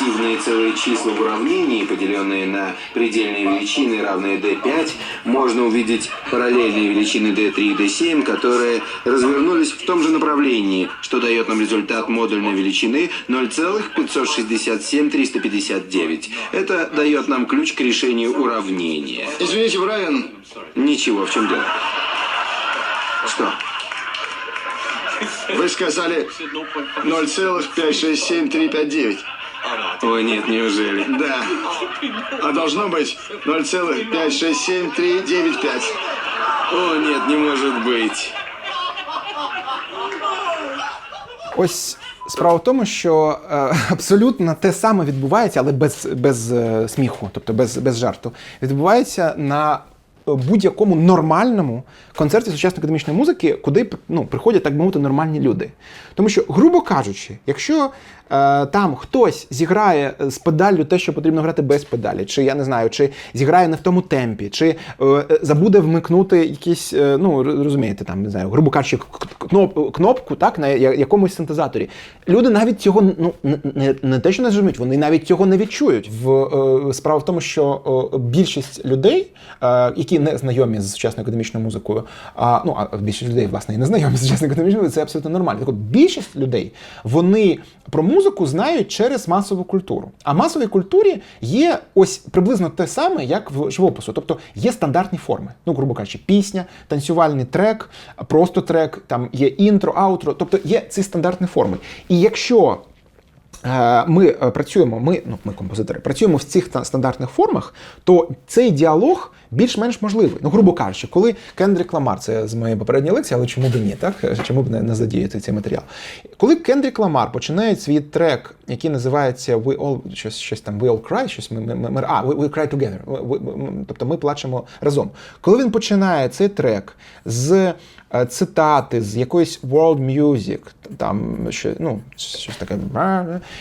нерефлексивные целые числа в уравнении, поделенные на предельные величины, равные d5, можно увидеть параллельные величины d3 и d7, которые развернулись в том же направлении, что дает нам результат модульной величины 0,567,359. Это дает нам ключ к решению уравнения. Извините, Брайан, Ничего, в чем дело? Что? вы сказали 0,567359. Ой, нет, неужели? Да. А должно быть 0,567395. О, нет, не может быть. Ось справа в тому, що е, абсолютно те саме відбувається, але без, без е, сміху, тобто без, без жарту. Відбувається на будь-якому нормальному концерті сучасної академічної музики, куди ну, приходять, так би мовити, нормальні люди. Тому що, грубо кажучи, якщо там хтось зіграє з педаллю те, що потрібно грати без педалі, чи я не знаю, чи зіграє не в тому темпі, чи е, е, забуде вмикнути якісь, е, ну розумієте, там не знаю, грубо кажучи, кноп, кнопку, так на якомусь синтезаторі. Люди навіть цього ну не, не, те, що не зрозуміють, вони навіть цього не відчують. В е, справа в тому, що е, більшість людей, е, які не знайомі з сучасною академічною музикою, а ну а більшість людей, власне, і не знайомі з сучасною академічною це абсолютно нормально. Так от більшість людей вони про музику знають через масову культуру. А масовій культурі є ось приблизно те саме, як в живопису. Тобто є стандартні форми. Ну, грубо кажучи, пісня, танцювальний трек, просто трек, там є інтро, аутро, тобто є ці стандартні форми. І якщо ми е, працюємо, ми, ну, ми композитори, працюємо в цих стандартних формах, то цей діалог більш-менш можливий. Ну, грубо кажучи, коли Кендрік Ламар, це з моєї попередньої лекції, але чому б ні, так? Чому б не, не задіяти цей матеріал? Коли Кендрік Ламар починає свій трек, який називається We All, щось, щось там We All Cry, щось ми, ми, ми, ми- а, we, we Cry Together, We- we- we- тобто ми плачемо разом. Коли він починає цей трек з е, цитати з якоїсь world music, там що, ну, щось таке.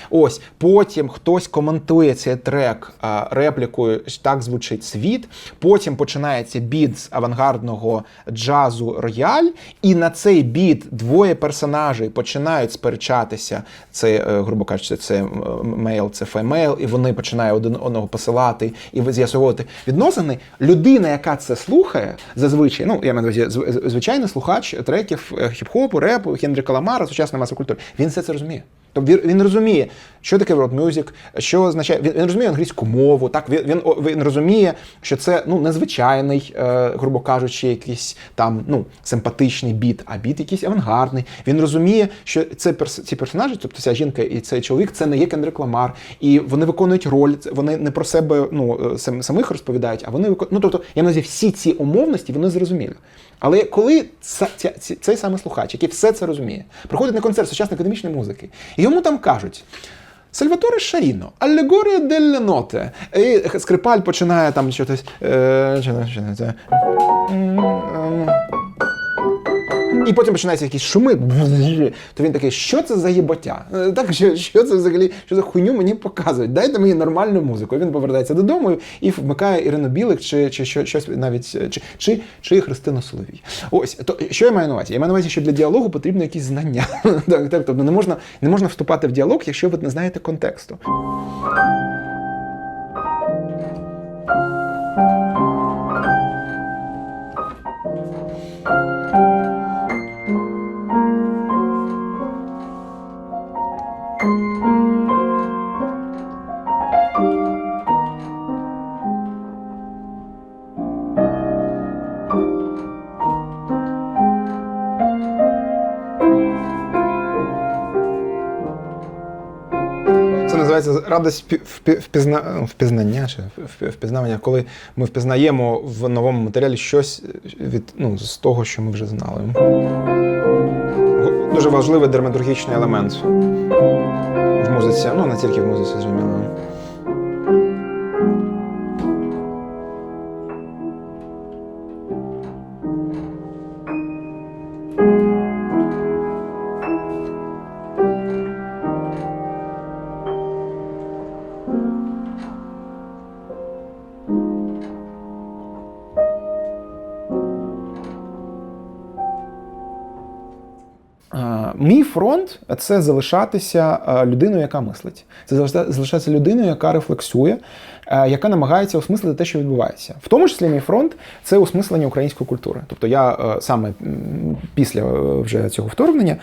Ось потім хтось коментує цей трек реплікою так звучить світ. Потім починається біт з авангардного джазу рояль, і на цей біт двоє персонажей починають сперечатися. Це, е, грубо кажучи, це мейл, це фемейл, і вони починають один одного посилати і з'ясовувати відносини. Людина, яка це слухає, зазвичай, ну я маю на увазі, зв- зв- звичайний слухач треків е, хіп-хопу, репу, Хендріка Ламара, сучасної масової культури, він все це розуміє. Тобто він, розуміє, що таке world music, що означає. Він, він розуміє англійську мову, так він, він, він розуміє, що це ну незвичайний, е, грубо кажучи, якийсь там ну симпатичний біт, а біт якийсь авангардний. Він розуміє, що це ці персонажі, тобто ця жінка і цей чоловік, це не є Кендрик Ламар, і вони виконують роль. Вони не про себе ну е, сам- самих розповідають, а вони виконують. Ну тобто, я маю всі ці умовності вони зрозуміли. Але коли цей самий слухач, який все це розуміє, приходить на концерт сучасної академічної музики, і йому там кажуть. Сальваторе Шаріно, Аллегорія делле ноте. І скрипаль починає там щось. Е, і потім починаються якісь шуми, то він такий, що це за єботя? Е, Так, що, що це взагалі, що за хуйню мені показують? Дайте мені нормальну музику. Він повертається додому і вмикає Ірину Білик, чи, чи що- щось навіть, е, чи, чи, чи Христину Соловій. Ось, то що я маю на увазі? Я маю на увазі, що для діалогу потрібно якісь знання. Так, так, тобто не можна, не можна вступати в діалог, якщо ви не знаєте контексту. Впі- впізна... ну, впізнання чи впізнавання, коли ми впізнаємо в новому матеріалі щось від, ну, з того, що ми вже знали. Дуже важливий драматургічний елемент в музиці, ну не тільки в музиці, зрозуміло. Мій фронт це залишатися е, людиною, яка мислить. Це залишатися людиною, яка рефлексує, е, яка намагається осмислити те, що відбувається. В тому числі мій фронт це осмислення української культури. Тобто я е, саме після вже цього вторгнення,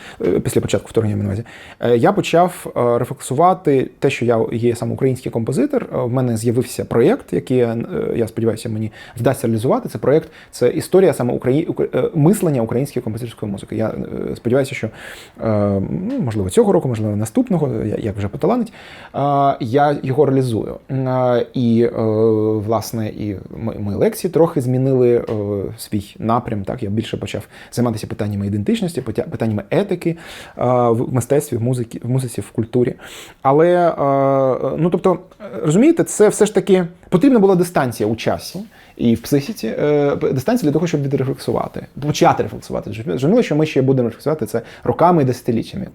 після початку вторгнення е, я почав рефлексувати те, що я є саме український композитор. В мене з'явився проєкт, який я сподіваюся, мені вдасться реалізувати. Це проєкт, це історія саме Украї... мислення української композиторської музики. Я сподіваюся, що можливо цього року, можливо, наступного, як вже поталанить, е, я його реалізую. Е, І е, власне, і ми- лекції трохи змінили е, свій напрям. Так, я більше почав займатися питаннями ідентичності, питаннями етики е, в мистецтві, в музиці, в музиці, в культурі. Але е, ну тобто, е, розумієте, це все ж таки потрібна була дистанція у часі і в психіці. е, Дистанція для того, щоб відрефлексувати, почати рефлексувати. Зрозуміло, що ми ще будемо рефлексувати це роками і десятиліттями.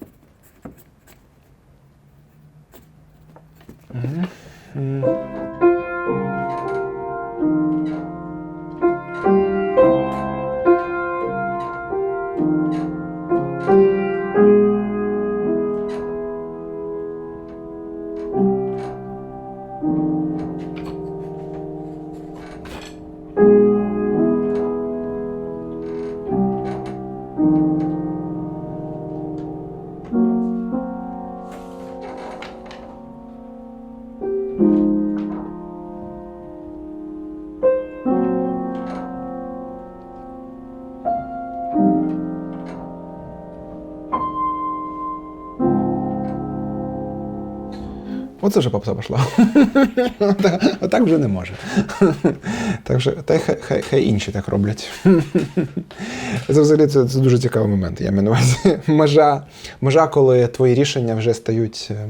Оце вже попса пішла. Отак вже не може. Так що, та й хай, хай, інші так роблять. Це взагалі це, це дуже цікавий момент. Я маю на увазі. Межа, межа, коли твої рішення вже стають. е,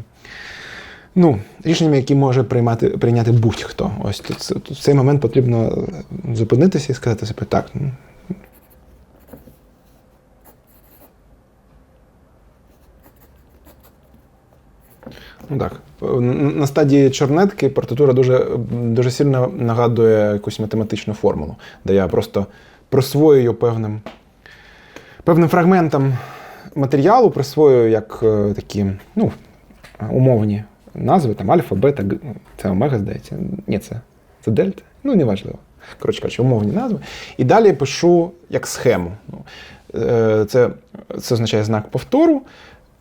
Ну, рішеннями, які може приймати, прийняти будь-хто. Ось тут, тут в цей момент потрібно е, зупинитися і сказати собі, так, ну, так. На стадії чорнетки партитура дуже, дуже сильно нагадує якусь математичну формулу, де я просто присвоюю певним, певним фрагментам матеріалу, присвоюю як е, такі ну, умовні назви, там альфа, бета, це омега, здається. Ні, це, це дельта. Ну, неважливо. Коротше кажучи, умовні назви. І далі пишу як схему. Ну, е, це, це означає знак повтору.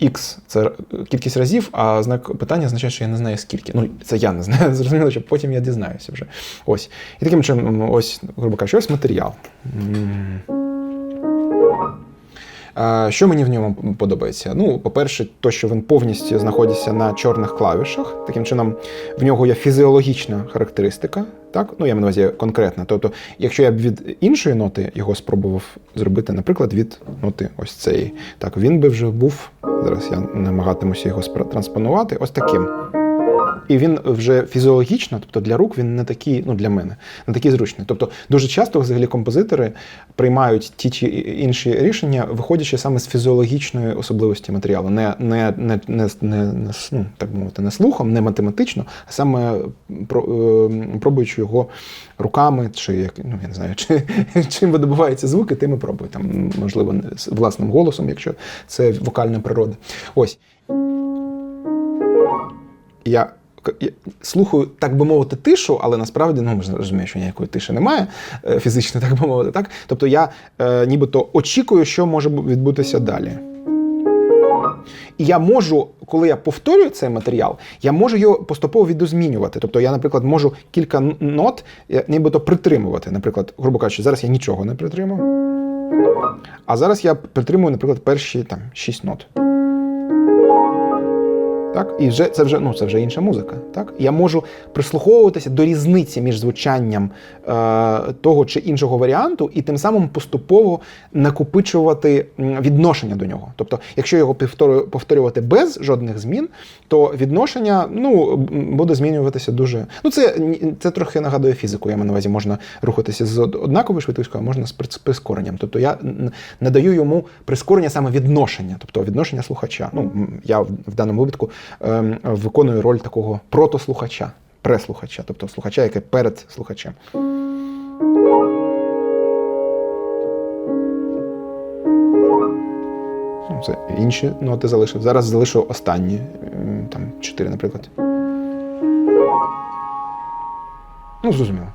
X це кількість разів, а знак питання означає, що я не знаю скільки. Ну, це я не знаю. Зрозуміло, що потім я дізнаюся вже. Ось. І таким чином, ось, грубо кажучи, ось матеріал. Що мені в ньому подобається? Ну, по-перше, то, що він повністю знаходиться на чорних клавішах. Таким чином, в нього є фізіологічна характеристика. Так? Ну, я маю на увазі конкретна. Тобто, якщо я б від іншої ноти його спробував зробити, наприклад, від ноти ось цієї, так він би вже був. Зараз я намагатимуся його транспонувати ось таким. І він вже фізіологічно, тобто для рук, він не такий, ну для мене, не такий зручний. Тобто дуже часто взагалі композитори приймають ті чи інші рішення, виходячи саме з фізіологічної особливості матеріалу, не, не, не, не, не, ну, так мовити, не слухом, не математично, а саме про, е, пробуючи його руками, чи як ну я не знаю, чи чим видобуваються звуки, тим і пробую. Там, можливо, з власним голосом, якщо це вокальна природа. Ось я, слухаю, так би мовити, тишу, але насправді ну, ми ж розуміємо, що ніякої тиші немає е, фізично, так би мовити. Так? Тобто я е, нібито очікую, що може відбутися далі. І я можу, коли я повторюю цей матеріал, я можу його поступово відозмінювати. Тобто я, наприклад, можу кілька нот е, нібито притримувати. Наприклад, грубо кажучи, зараз я нічого не притримую. А зараз я притримую, наприклад, перші там, шість нот. Так, і вже це вже ну це вже інша музика. Так, я можу прислуховуватися до різниці між звучанням е, того чи іншого варіанту, і тим самим поступово накопичувати відношення до нього. Тобто, якщо його повторю- повторювати без жодних змін, то відношення ну буде змінюватися дуже. Ну це це трохи нагадує фізику. Я маю на увазі можна рухатися з од- однаковою швидкістю, а можна з прискоренням. Тобто я надаю йому прискорення саме відношення, тобто відношення слухача. Ну я в даному випадку ем, виконую роль такого протослухача, преслухача, тобто слухача, який перед слухачем. Ну, Це інші ноти залишив. Зараз залишу останні, ем, там чотири, наприклад. Ну, зрозуміло.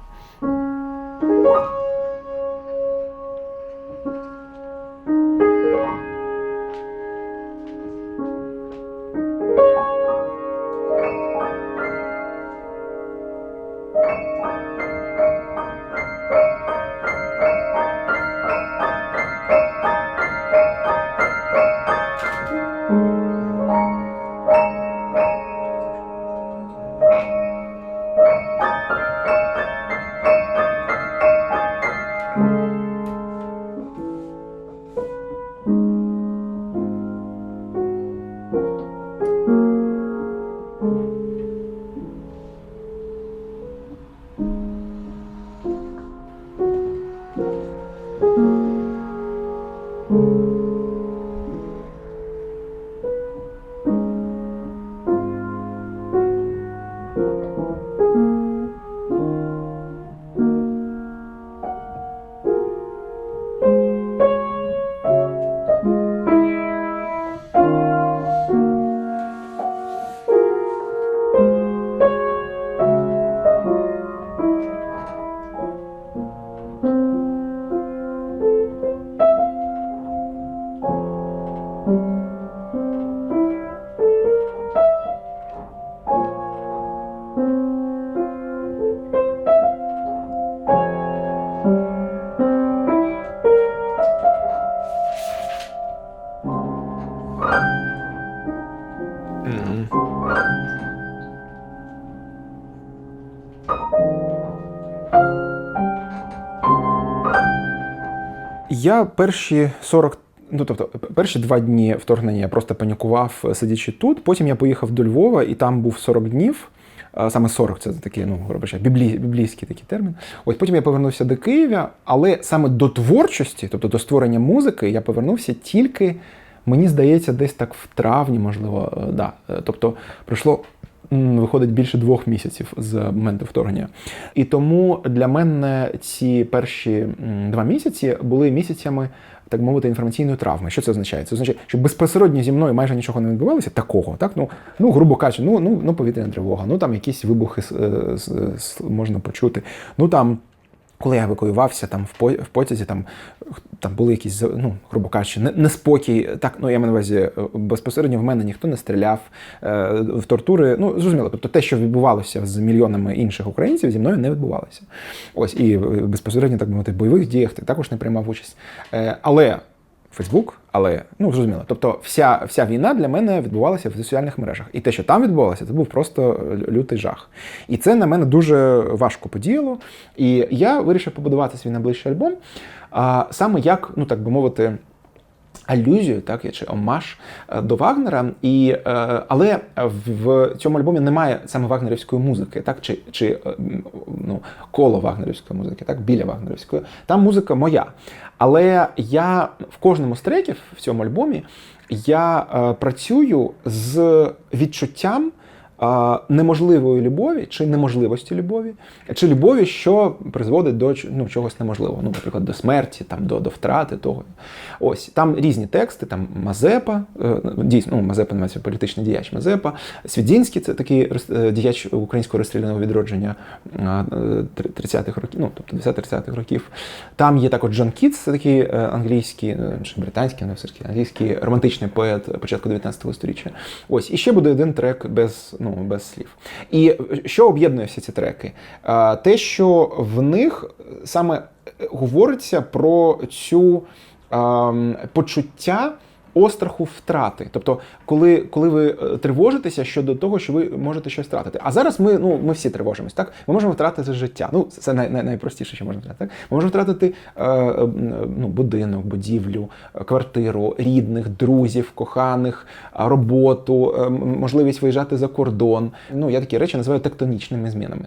Я перші 40, ну тобто перші два дні вторгнення я просто панікував, сидячи тут. Потім я поїхав до Львова, і там був 40 днів. Саме 40 це такий, ну, кажучи, біблійський такий термін. Ось потім я повернувся до Києва, але саме до творчості, тобто до створення музики, я повернувся тільки, мені здається, десь так в травні, можливо, е, да. Е, Тобто пройшло виходить більше двох місяців з моменту вторгнення. І тому для мене ці перші два місяці були місяцями. Так мовити, інформаційної травми. Що це означає? Це означає, що безпосередньо зі мною майже нічого не відбувалося такого. Так, ну, ну грубо кажучи, ну, ну, ну повітряна тривога, ну там якісь вибухи е, с- с- можна почути. Ну там коли я евакуювався там в по- в потязі, там, там були якісь, ну, грубо кажучи, не- неспокій. Так, ну я маю на увазі, е, безпосередньо в мене ніхто не стріляв е, в тортури. Ну, зрозуміло, тобто те, що відбувалося з мільйонами інших українців, зі мною не відбувалося. Ось і е, безпосередньо, так би мовити, в бойових діях ти також не приймав участь. Але Фейсбук, але ну зрозуміло. Тобто, вся, вся війна для мене відбувалася в соціальних мережах. І те, що там відбувалося, це був просто лютий жах. І це на мене дуже важко подіяло. І я вирішив побудувати свій найближчий альбом. А, саме як, ну так би мовити. Алюзію, так чи омаж е, до Вагнера, і е, але в цьому альбомі немає саме вагнерівської музики, так чи, чи е, ну, коло вагнерівської музики, так біля вагнерівської. Там музика моя. Але я в кожному з треків в цьому альбомі я працюю з відчуттям неможливої любові чи неможливості любові, чи любові, що призводить до ну, чогось неможливого, ну, наприклад, до смерті, там, до, до втрати того. Ось там різні тексти, там Мазепа, е, дійсно, ну, Мазепа називається політичний діяч Мазепа, Свідзінський це такий е, діяч українського розстріляного відродження е, 30-х років, ну, тобто 20-30-х років. Там є також Джон Кітс, це такий е, англійський, е, чи британський, не все ж таки англійський романтичний поет початку 19-го століття. Ось, і ще буде один трек без, ну, без слів. І що об'єднує всі ці треки? Те, що в них саме говориться про цю ем, почуття остраху втрати. Тобто, коли, коли ви е, тривожитеся щодо того, що ви можете щось втратити. А зараз ми, ну, ми всі тривожимось, так? Ми можемо втратити життя. Ну, це най, най, найпростіше, що можна втратити. Так? Ми можемо втратити е, е, ну, будинок, будівлю, е, квартиру, рідних, друзів, коханих, роботу, е, можливість виїжджати за кордон. Ну, я такі речі називаю тектонічними змінами.